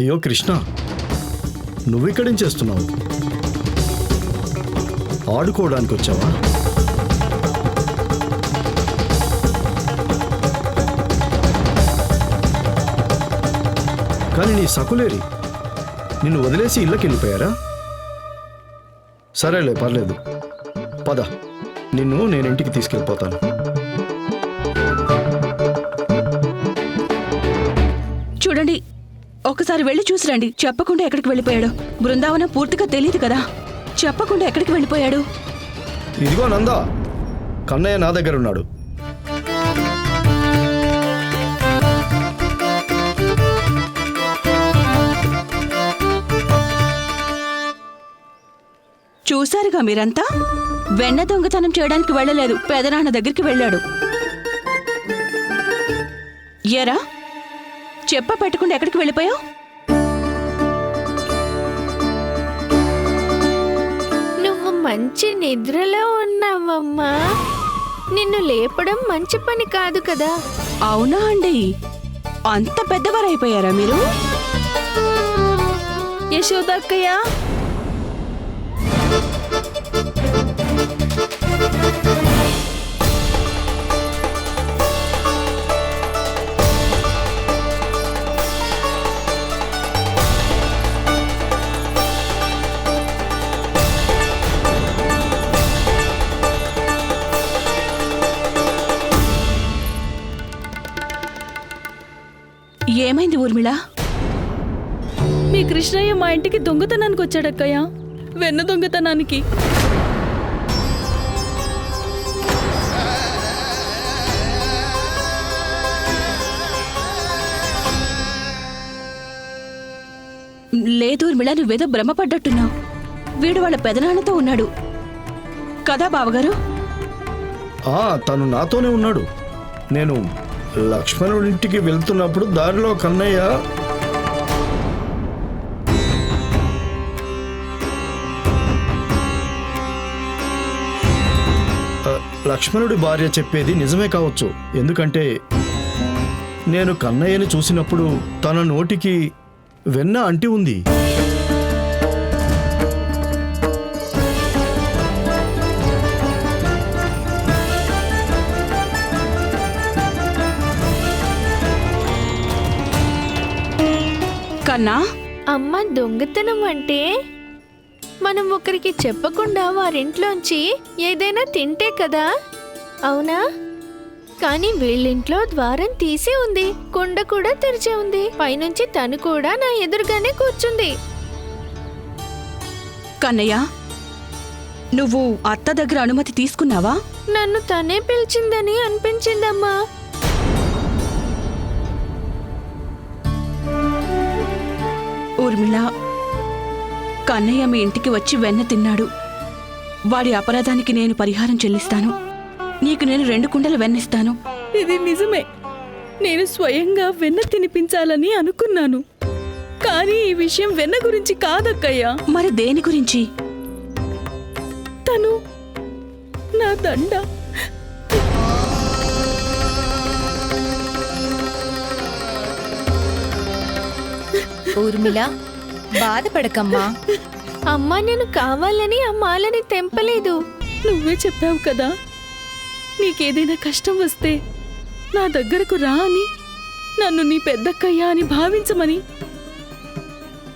అయ్యో కృష్ణ నువ్విక్కడేం చేస్తున్నావు? ఆడుకోవడానికి వచ్చావా? కానీ నీ సకులేరి నిన్ను వదిలేసి ఇళ్ళకి వెళ్ళిపోయారా సరేలే పర్లేదు. పద నిన్ను నేను ఇంటికి తీసుకెళ్ళిపోతాను. చూడండి ఒకసారి వెళ్ళి చూసిరండి. చెప్పకుండా ఎక్కడికి వెళ్ళిపోయాడు? బృందావనం పూర్తిగా తెలియదు కదా. చెప్పకుండా ఎక్కడికి వెళ్ళిపోయాడు? ఇదిగో నందా. కన్నయ్య నా దగ్గర ఉన్నాడు చూశారుగా మీరంతా? వెన్న దొంగతనం చేయడానికి వెళ్ళలేదు. పెదనాన్న దగ్గరికి వెళ్ళాడు. ఏరా చెప్ప పెట్టకుండా ఎక్కడికి వెళ్ళిపోయావు? నువ్వు మంచి నిద్రలో ఉన్నావమ్మా. నిన్ను లేపడం మంచి పని కాదు కదా. అవునా అండి? అంత పెద్దవారైపోయారా మీరు? యశోదక్కయ్య ఏమైంది ఊర్మిళ? మీ కృష్ణయ్య మా ఇంటికి దొంగతనానికి వచ్చాడక్కయ్య. వెన్న దొంగతనానికి. లేదు ఊర్మిళ నువ్వేదో భ్రమపడ్డట్టున్నావు. వీడు వాళ్ళ పెదనాన్నతో ఉన్నాడు. కదా బావగారు? ఆ తను నాతోనే ఉన్నాడు. నేను లక్ష్మణుడింటికి వెళ్తున్నప్పుడు దారిలో కన్నయ్య లక్ష్మణుడి భార్య చెప్పేది నిజమే కావచ్చు. ఎందుకంటే నేను కన్నయ్యని చూసినప్పుడు తన నోటికి వెన్న అంటి ఉంది. కన్నా అమ్మ దొంగతనం అంటే? మనం ఒకరికి చెప్పకుండా వారింట్లోంచి ఏదైనా తింటే కదా? అవునా? కానీ వీళ్ళింట్లో ద్వారం తీసే ఉంది కుండ కూడా తెరిచే ఉంది. పైనుంచి తను కూడా నా ఎదురుగానే కూర్చుంది. కన్నయ్య నువ్వు అత్త దగ్గర అనుమతి తీసుకున్నావా? నన్ను తనే పిలిచిందని అనిపించిందమ్మా. ఊర్మిళ. కన్నయ్య మీ ఇంటికి వచ్చి వెన్న తిన్నాడు. వాడి అపరాధానికి నేను పరిహారం చెల్లిస్తాను. నీకు నేను రెండు కుండలు వెన్నిస్తాను. ఇది నిజమే. నేను స్వయంగా వెన్న తినిపించాలని అనుకున్నాను. కానీ ఈ విషయం వెన్న గురించి కాదక్కయ్య. మరి దేని గురించి? తను నా దండ. ఊర్మిళ బాధపడకమ్మా. అమ్మా నేను కావాలని ఆ మాలని తెంపలేదు. నువ్వే చెప్పావు కదా నీకేదైనా కష్టం వస్తే నా దగ్గరకు రా అని నన్ను నీ పెద్దక్కయ్యా అని భావించమని.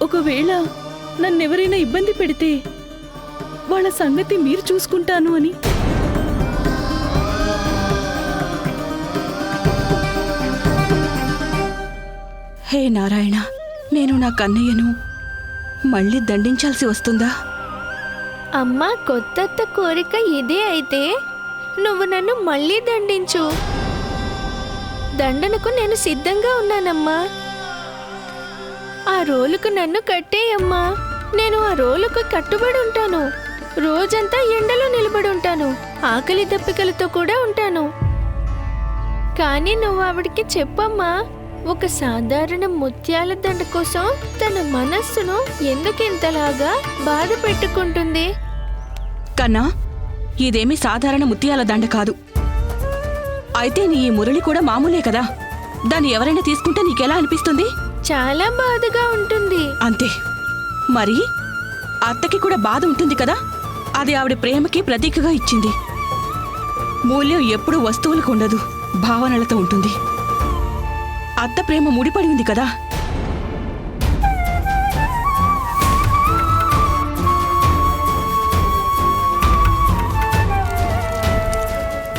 ఒకవేళ నన్నెవరైనా ఇబ్బంది పెడితే వాళ్ళ సంగతి మీరు చూసుకుంటాను అని. హే నారాయణ నేను నా కన్నయ్యను మళ్ళీ దండించాల్సి వస్తుందా? అమ్మా కొత్త కోరిక ఇదే అయితే. నువ్వు నన్ను మళ్ళీ దండించు. దండనకు నేను సిద్ధంగా ఉన్నానమ్మా. ఆ రోలుకు నన్ను కట్టేయమ్మా. నేను ఆ రోలుకు కట్టుబడి ఉంటాను. రోజంతా ఎండలో నిలబడి ఉంటాను. ఆకలి దప్పికలతో కూడా ఉంటాను. కానీ నువ్వు ఆవిడికి చెప్పమ్మా ఒక సాధారణ ముత్యాల దండ కోసం తన మనస్సును ఎందుకు ఇంతలాగా బాధ పెట్టుకుంటుంది? కన్నా ఇదేమీ సాధారణ ముత్యాల దండ కాదు. అయితే నీ ఈ మురళి కూడా మామూలే కదా. దాన్ని ఎవరైనా తీసుకుంటే నీకెలా అనిపిస్తుంది? చాలా బాధగా ఉంటుంది. అంతే. మరి అత్తకి కూడా బాధ ఉంటుంది కదా? అది ఆవిడ ప్రేమకి ప్రతీకగా ఇచ్చింది. మూల్యం ఎప్పుడూ వస్తువులకు ఉండదు భావనలతో ఉంటుంది. అత్త ప్రేమ ముడిపడి ఉంది కదా.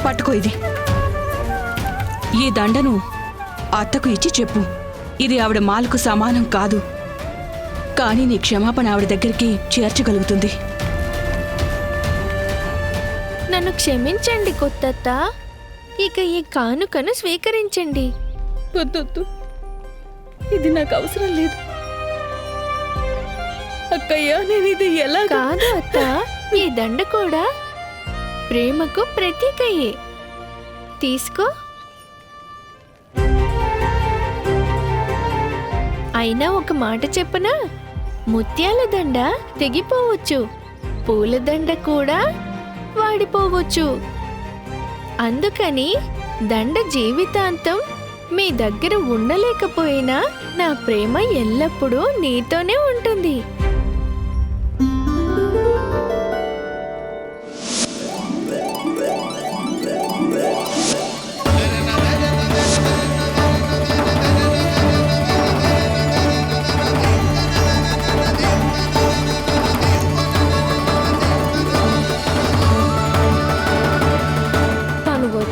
పట్టుకో ఇది. ఈ దండను అత్తకు ఇచ్చి చెప్పు. ఇది ఆవిడ మాలకు సమానం కాదు. కానీ నీ క్షమాపణ ఆవిడ దగ్గరికి చేర్చగలుగుతుంది. నన్ను క్షమించండి కొత్తత్త. ఇక ఈ కానుకను స్వీకరించండి. వద్దొద్దు. ఇది నాకు అవసరం లేదు. అక్కయ్య నేను ఇది ఎలా కాదు అత్త ఈ దండ కూడా ప్రేమకు ప్రతీకయే. తీసుకో. అయినా ఒక మాట చెప్పనా? ముత్యాల దండ తెగిపోవచ్చు. పూల దండ కూడా వాడిపోవచ్చు. అందుకని దండ జీవితాంతం మీ దగ్గర ఉండలేకపోయినా నా ప్రేమ ఎల్లప్పుడూ నీతోనే ఉంటుంది.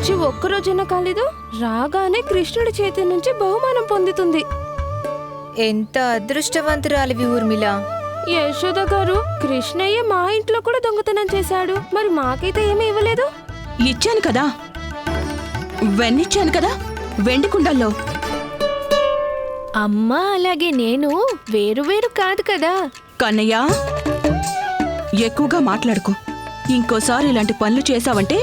వచ్చి ఒక్కరోజైనా కాలేదు రాగానే కృష్ణుడి చేతి నుంచి బహుమానం పొందుతుంది. ఎంత అదృష్టవంతురాలివి ఊర్మిళ. యశోద గారు కృష్ణయ్య మా ఇంట్లో కూడా దొంగతనం చేశాడు మరి మాకైతే ఏమీ ఇవ్వలేదు? ఇచ్చాను కదా. వెన్నిచ్చాను కదా వెండి కుండల్లో. అమ్మ అలాగే నేను వేరు వేరు కాదు కదా. కన్నయ్య ఎక్కువగా మాట్లాడుకో. ఇంకోసారి ఇలాంటి పనులు చేశావంటే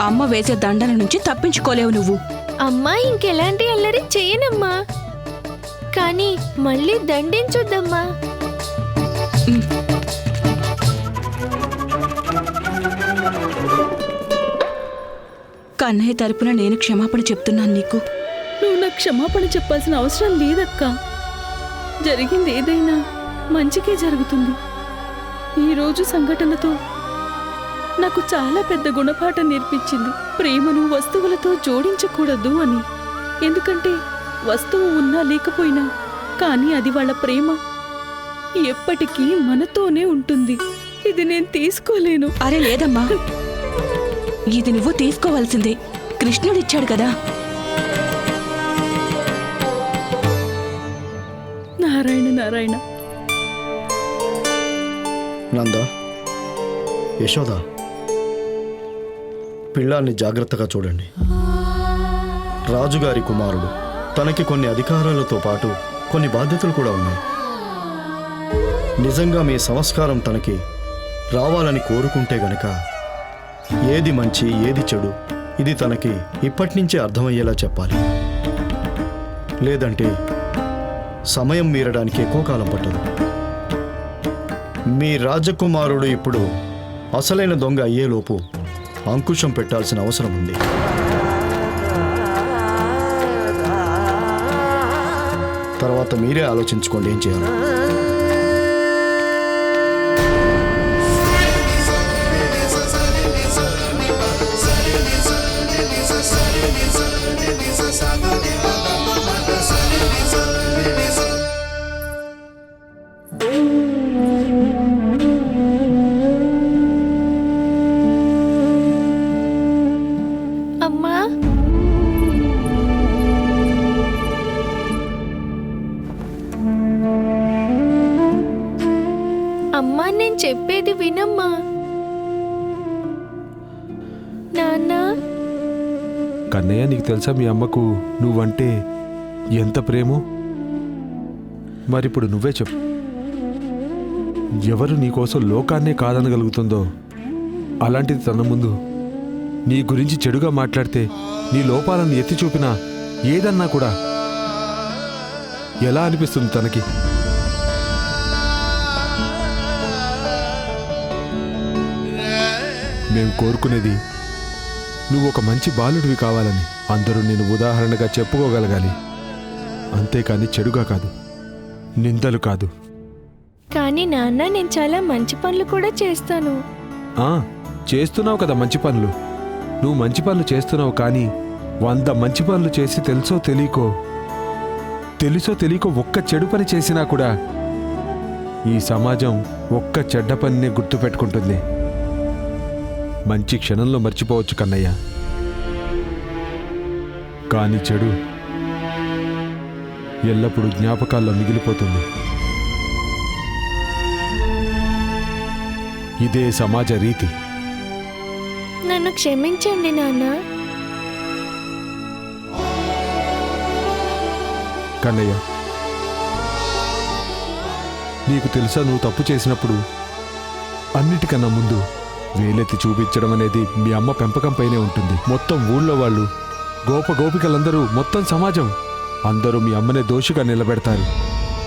అమ్మ వేసే దండన నుంచి తప్పించుకోలేవు నువ్వు. అమ్మా ఇంకెలాంటి అల్లరి చేయనమ్మా. కానీ మళ్ళీ దండించొద్దమ్మా. కన్నయ్య తరపున నేను క్షమాపణ చెప్తున్నాను నీకు. నువ్వు నాకు క్షమాపణ చెప్పాల్సిన అవసరం లేదక్క. జరిగింది ఏదైనా మంచికే జరుగుతుంది. ఈరోజు సంఘటనతో నాకు చాలా పెద్ద గుణపాఠం నేర్పించింది. ప్రేమను వస్తువులతో జోడించకూడదు అని. ఎందుకంటే వస్తువు ఉన్నా లేకపోయినా కానీ అది వాళ్ళ ప్రేమ. ఎప్పటికీ మనతోనే ఉంటుంది. ఇది నేను తీసుకోలేను. అరే లేదమ్మా. ఇది నువ్వు తీసుకోవాల్సిందే. కృష్ణుడిచ్చాడు కదా. నారాయణ నారాయణ. నంద యశోద. పిల్లాన్ని జాగ్రత్తగా చూడండి. రాజుగారి కుమారుడు. తనకి కొన్ని అధికారాలతో పాటు కొన్ని బాధ్యతలు కూడా ఉన్నాయి. నిజంగా మీ సంస్కారం తనకి రావాలని కోరుకుంటే గనక ఏది మంచి ఏది చెడు ఇది తనకి ఇప్పటి నుంచే అర్థమయ్యేలా చెప్పాలి. లేదంటే సమయం మీరడానికి ఎక్కువ కాలం పట్టదు. మీ రాజకుమారుడు ఇప్పుడు అసలైన దొంగ అయ్యేలోపు అంకుశం పెట్టాల్సిన అవసరం ఉంది. తర్వాత మీరే ఆలోచించుకోండి ఏం చేయాలి. వినమ్మా నాన్న. కన్నయ్య నీకు తెలుసా మీ అమ్మకు నువ్వంటే ఎంత ప్రేమో? మరిప్పుడు నువ్వే చెప్పు. ఎవరు నీకోసం లోకాన్నే కాదనగలుగుతుందో? అలాంటిది తన ముందు నీ గురించి చెడుగా మాట్లాడితే నీ లోపాలను ఎత్తి చూపినా ఏదన్నా కూడా ఎలా అనిపిస్తుంది తనకి? మేం కోరుకునేది నువ్వు ఒక మంచి బాలుడివి కావాలని. అందరూ నేను ఉదాహరణగా చెప్పుకోగలగాలి. అంతేకాని చెడుగా కాదు నిందలు కాదు. కానీ నాన్న నేను చాలా మంచి పనులు కూడా చేస్తాను. ఆ చేస్తున్నావు కదా మంచి పనులు. నువ్వు మంచి పనులు చేస్తున్నావు కానీ వంద మంచి పనులు చేసి తెలుసో తెలియకో తెలుసో తెలియకో ఒక్క చెడు పని చేసినా కూడా ఈ సమాజం ఒక్క చెడ్డ పనినే గుర్తుపెట్టుకుంటుంది. మంచి క్షణంలో మర్చిపోవచ్చు కన్నయ్య. కానీ చెడు ఎల్లప్పుడూ జ్ఞాపకాల్లో మిగిలిపోతుంది. ఇదే సమాజ రీతి. నన్ను క్షమించండి నాన్న. కన్నయ్య నీకు తెలుసా నువ్వు తప్పు చేసినప్పుడు అన్నిటికన్నా ముందు వేలెత్తి చూపించడం అనేది మీ అమ్మ పెంపకంపైనే ఉంటుంది. మొత్తం ఊళ్ళో వాళ్ళు గోప గోపికలందరూ మొత్తం సమాజం అందరూ మీ అమ్మనే దోషిగా నిలబెడతారు.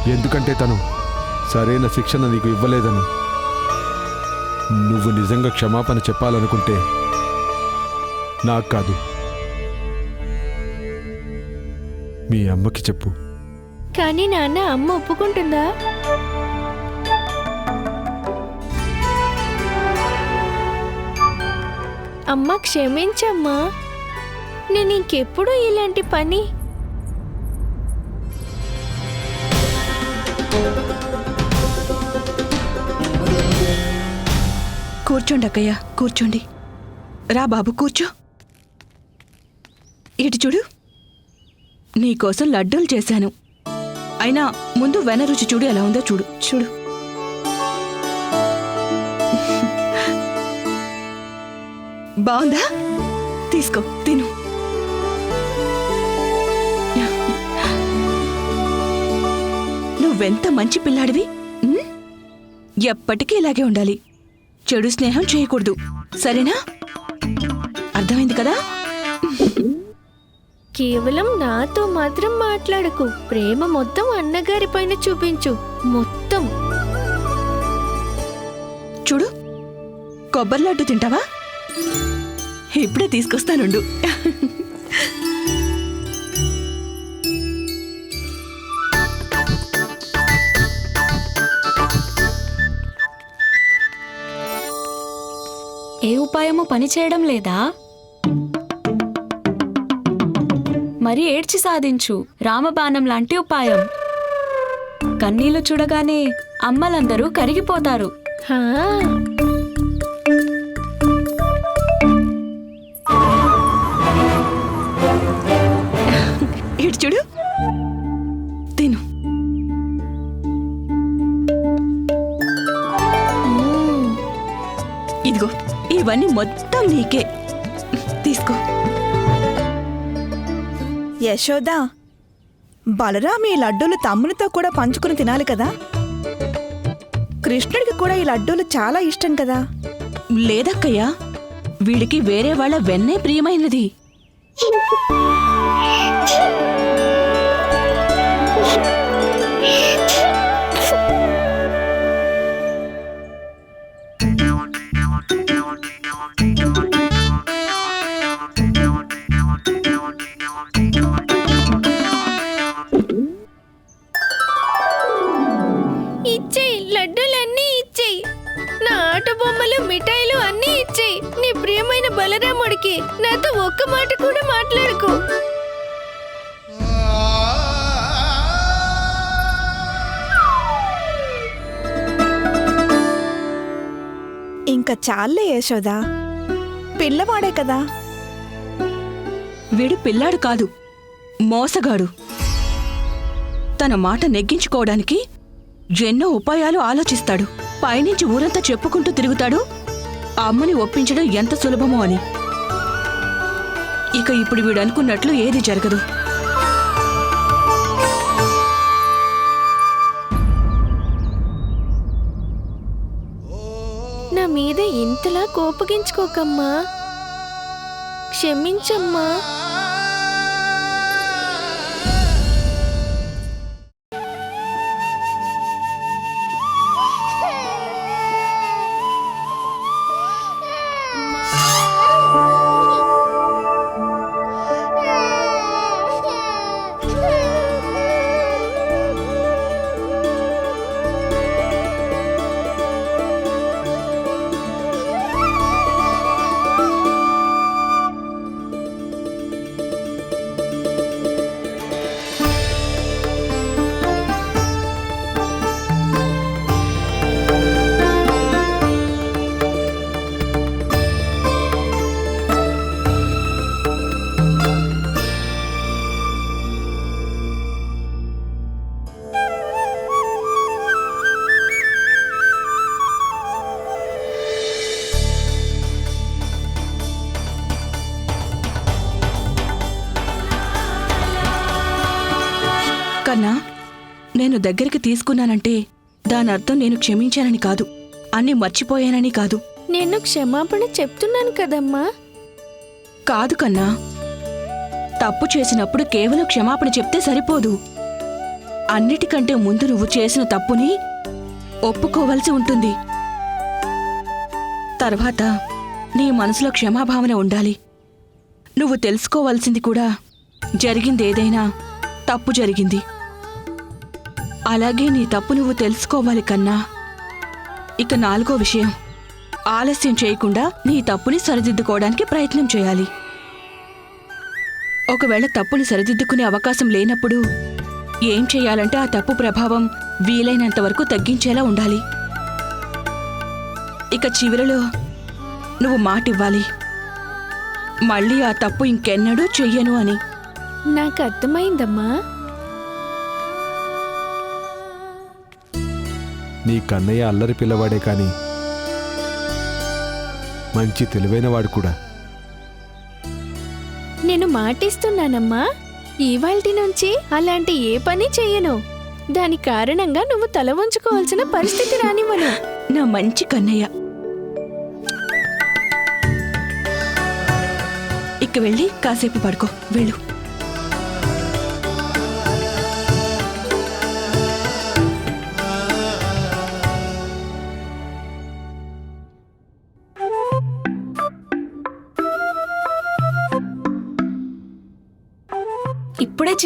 ఎందుకంటే తను సరైన శిక్షణ నీకు ఇవ్వలేదని. నువ్వు నిజంగా క్షమాపణ చెప్పాలనుకుంటే నాకు కాదు. మీ అమ్మకి చెప్పు. కానీ నాన్న అమ్మ ఒప్పుకుంటుందా? అమ్మ క్షమించమ్మా. నేను ఇంకెప్పుడు ఇలాంటి పని? కూర్చోండి అక్కయ్య కూర్చోండి. రా బాబు కూర్చో. ఇటు చూడు. నీకోసం లడ్డూలు చేశాను. అయినా ముందు వెన రుచి చూడు ఎలా ఉందో చూడు. చూడు. బాగుందా? తీసుకో తిను. నువ్వెంత మంచి పిల్లాడివి? ఎప్పటికీ ఇలాగే ఉండాలి. చెడు స్నేహం చేయకూడదు. సరేనా? అర్థమైంది కదా? కేవలం నాతో మాత్రం మాట్లాడకు. ప్రేమ మొత్తం అన్నగారి పైన చూపించు. మొత్తం. చూడు. కొబ్బరి లడ్డు తింటావా? ఇప్పుడే తీసుకొస్తానుండు. ఏ ఉపాయము పనిచేయడం లేదా? మరి ఏడ్చి సాధించు. రామబాణం లాంటి ఉపాయం. కన్నీళ్ళు చూడగానే అమ్మలందరూ కరిగిపోతారు. చూడు. తిను. ఇదిగో ఇవన్నీ మొత్తం నీకే. తీసుకో. యశోదా బలరాం ఈ లడ్డూలు తమ్మునితో కూడా పంచుకుని తినాలి కదా? కృష్ణుడికి కూడా ఈ లడ్డూలు చాలా ఇష్టం కదా? లేదక్కయ్యా వీడికి వేరే వాళ్ళ వెన్నే ప్రియమైనది. ఇంకా చాలే యశోదా. పిల్లవాడే కదా. వీడు పిల్లాడు కాదు మోసగాడు. తన మాట నెగ్గించుకోవడానికి ఎన్నో ఉపాయాలు ఆలోచిస్తాడు. పైనుంచి ఊరంతా చెప్పుకుంటూ తిరుగుతాడు. ఆ అమ్మని ఒప్పించడం ఎంత సులభమో అని. ఇక ఇప్పుడు వీడు అనుకున్నట్లు ఏది జరగదు. మీద ఇంతలా కోపగించుకోకమ్మా. క్షమించమ్మా. నేను దగ్గరికి తీసుకున్నానంటే దాని అర్థం నేను క్షమించానని కాదు. అన్నీ మర్చిపోయానని కాదు. నేను క్షమాపణ చెప్తున్నాను కదమ్మా. కాదు కన్నా. తప్పు చేసినప్పుడు కేవలం క్షమాపణ చెప్తే సరిపోదు. అన్నిటికంటే ముందు నువ్వు చేసిన తప్పుని ఒప్పుకోవలసి ఉంటుంది. తర్వాత నీ మనసులో క్షమాభావన ఉండాలి. నువ్వు తెలుసుకోవాల్సింది కూడా జరిగిందేదైనా తప్పు జరిగింది. అలాగే నీ తప్పు నువ్వు తెలుసుకోవాలి కన్నా. ఇక నాలుగో విషయం. ఆలస్యం చేయకుండా నీ తప్పుని సరిదిద్దుకోవడానికి ప్రయత్నం చేయాలి. ఒకవేళ తప్పుని సరిదిద్దుకునే అవకాశం లేనప్పుడు ఏం చేయాలంటే ఆ తప్పు ప్రభావం వీలైనంత వరకు తగ్గించేలా ఉండాలి. ఇక చివరిలో నువ్వు మాటివ్వాలి. మళ్ళీ ఆ తప్పు ఇంకెన్నడూ చెయ్యను అని. నాకు అర్థమైందమ్మా. నీ కన్నయ్య అల్లరి పిల్లవాడే కాని మంచి తెలివైనవాడు కూడా. నేను మాటిస్తున్నానమ్మా. ఇవాల్టి నుంచి అలాంటి ఏ పని చెయ్యను దాని కారణంగా నువ్వు తల వంచుకోవాల్సిన పరిస్థితి రానివ్వను. నా మంచి కన్నయ్య. ఇక వెళ్ళి కాసేపు పడుకో. వెళ్ళు.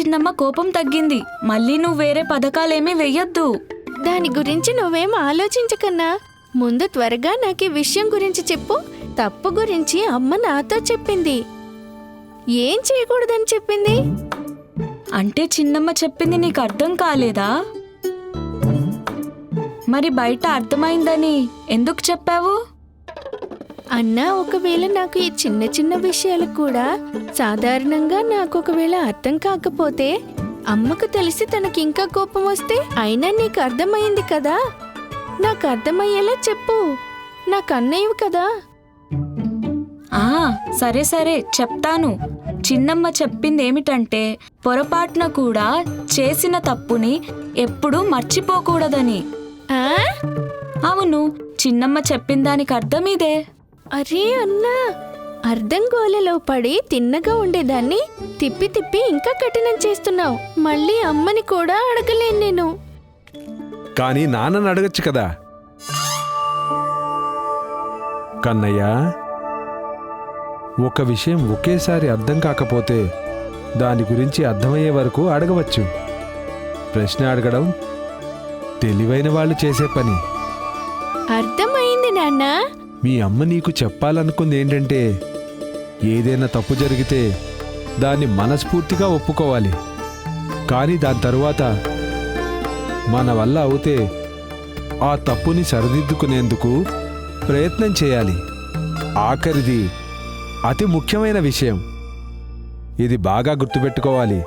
చిన్నమ్మ కోపం తగ్గింది. మళ్ళీ నువ్వు వేరే పథకాలేమీ వెయ్యొద్దు. దాని గురించి నువ్వేం ఆలోచించకన్నా. ముందు త్వరగా నాకు ఈ విషయం గురించి చెప్పు. తప్పు గురించి అమ్మ నాతో చెప్పింది. ఏం చేయకూడదని చెప్పింది? అంటే చిన్నమ్మ చెప్పింది నీకు అర్థం కాలేదా? మరి బయట అర్థమైందని ఎందుకు చెప్పావు? అన్నా ఒకవేళ నాకు ఈ చిన్న చిన్న విషయాలు కూడా సాధారణంగా నాకు ఒకవేళ అర్థం కాకపోతే అమ్మకు తెలిసి తనకి ఇంకా కోపం వస్తే అయినా నీకు అర్థమైంది కదా? నాకు అర్థమయ్యేలా చెప్పు. నాకు అన్నయ్యవు కదా? ఆ సరే సరే చెప్తాను. చిన్నమ్మ చెప్పింది ఏమిటంటే పొరపాటున కూడా చేసిన తప్పుని ఎప్పుడూ మర్చిపోకూడదని? అవును చిన్నమ్మ చెప్పిన దానికి అర్థం ఇదే. అరే అన్నా అర్థం గోలలో పడి తిన్నగా ఉండేదాన్ని తిప్పి తిప్పి ఇంకా కఠినం చేస్తున్నావు. మళ్ళీ అమ్మని కూడా అడగలేను నేను. కానీ నాన్నని అడగచ్చు కదా. కన్నయ్య ఒక విషయం ఒకేసారి అర్థం కాకపోతే దాని గురించి అర్థమయ్యే వరకు అడగవచ్చు. ప్రశ్న అడగడం తెలివైన వాళ్ళు చేసే పని. అర్థమైంది నాన్నా. మీ అమ్మ నీకు చెప్పాలనుకుంది ఏంటంటే ఏదైనా తప్పు జరిగితే దాన్ని మనస్ఫూర్తిగా ఒప్పుకోవాలి. కానీ దాని తరువాత మన వల్ల అవుతే ఆ తప్పుని సరిదిద్దుకునేందుకు ప్రయత్నం చేయాలి. ఆఖరిది అతి ముఖ్యమైన విషయం. ఇది బాగా గుర్తుపెట్టుకోవాలి.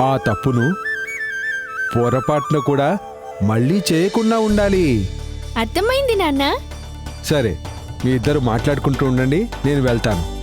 ఆ తప్పును పొరపాటున కూడా మళ్ళీ చేయకుండా ఉండాలి. అర్థమైంది నాన్నా. సరే. మీ ఇద్దరు మాట్లాడుకుంటూ ఉండండి నేను వెళ్తాను.